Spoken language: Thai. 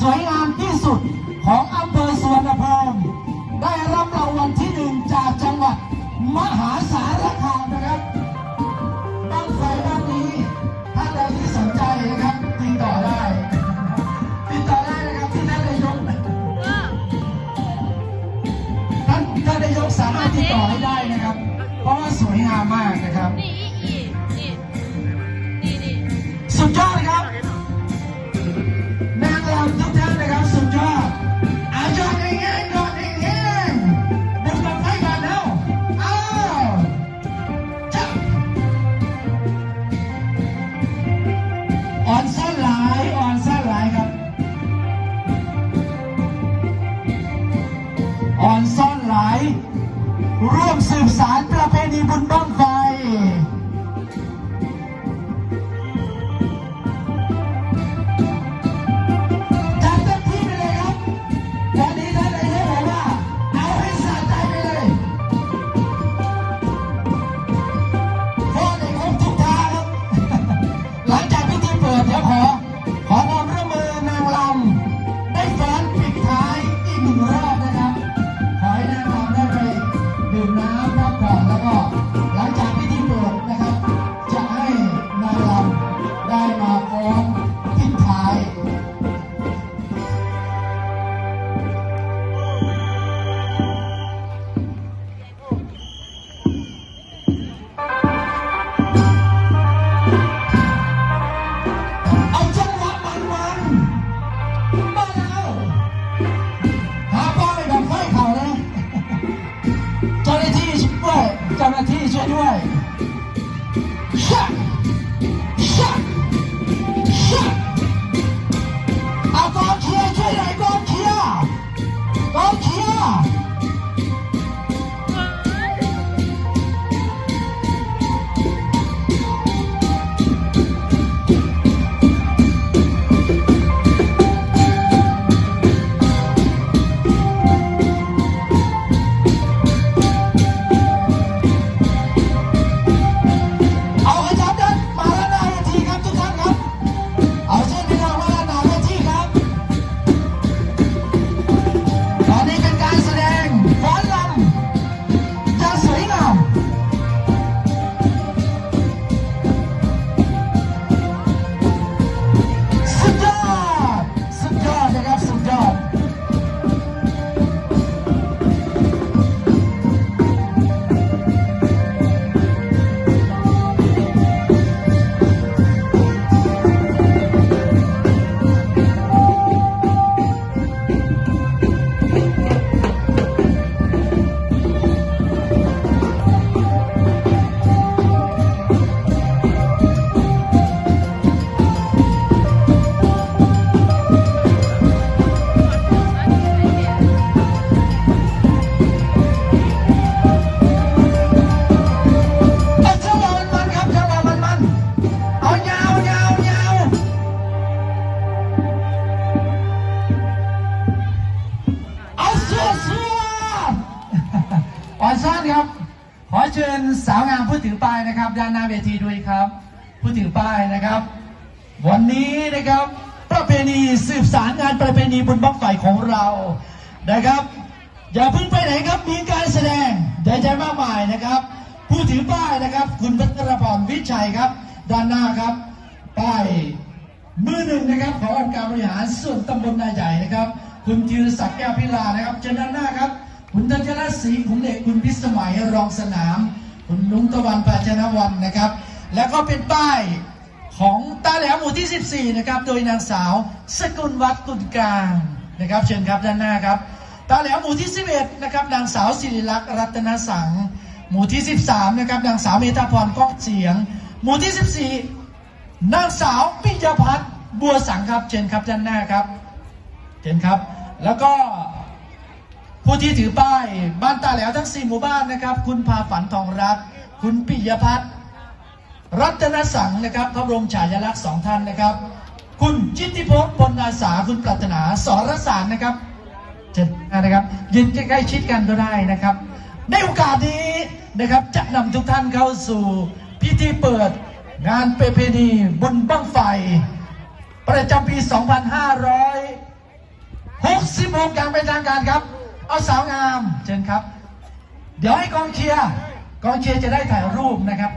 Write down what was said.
ส อ่อนซ่อนหลายอ่อนซ่อนหลายครับอ่อนซ่อนหลายร่วมสืบสาร น้ำพัก น้ อ่อนซ่อนครับ ขอเชิญสาวงามผู้ถือป้ายนะครับ ด้านหน้าเวทีด้วยครับ ผู้ถือป้ายนะครับ วันนี้นะครับ ประเพณีสืบสารงานประเพณีบุญบั้งไฟของเรานะครับ อย่าเพิ่งไปไหนครับมีการแสดงใหญ่ๆมากมายนะครับ ผู้ถือป้ายนะครับ คุณพัทรพรวิชัยครับ ด้านหน้าครับป้ายมือหนึ่งนะครับขององค์การบริหารส่วนตำบลนาใหญ่นะครับ คุณธีรศักดิ์แก้วพิลานะครับเชิญด้านหน้าครับ คุณธัญรัตน์ศรีขุนเด็กคุณพิสมัยรองสนาม คุณนุ้งตะวันปาชนวันนะครับ แล้วก็เป็นป้ายของตาแหลวหมู่ที่ 14 นะครับ โดยนางสาวสกุลวัฒน์กุลกลางนะครับ เชิญครับด้านหน้าครับ ตาแหลวหมู่ที่ 11 นะครับ นางสาวศิริลักษณ์รัตนสัง หมู่ที่ 13 นะครับ นางสาวเมธาพรก้องเสียง หมู่ที่ 14 นางสาวปิยพัฒน์บัวสังครับ เชิญครับด้านหน้าครับ เชิญครับ แล้วก็ ผู้ที่ถือป้ายบ้านตาแหลวทั้ง 4 หมู่บ้านนะครับ คุณพาฝันทองรัก คุณปิยพัฒน์รัตนสังนะครับพระบรมฉายาลักษณ์สองท่านนะครับ คุณจิตติพจน์พลนาสาคุณปรารถนาสรสารนะครับเชิญนะครับยืนใกล้ๆชิดกันก็ได้นะครับ ในโอกาสนี้นะครับจะนำทุกท่านเข้าสู่พิธีเปิดงานเประเพณีบุญบั้งไฟ ประจำปี 2500ปลุกอย่างเป็นทางการครับ เอาสาวงามเชิญครับ เดี๋ยวให้กองเชียร์กองเชียร์จะได้ถ่ายรูปนะครับ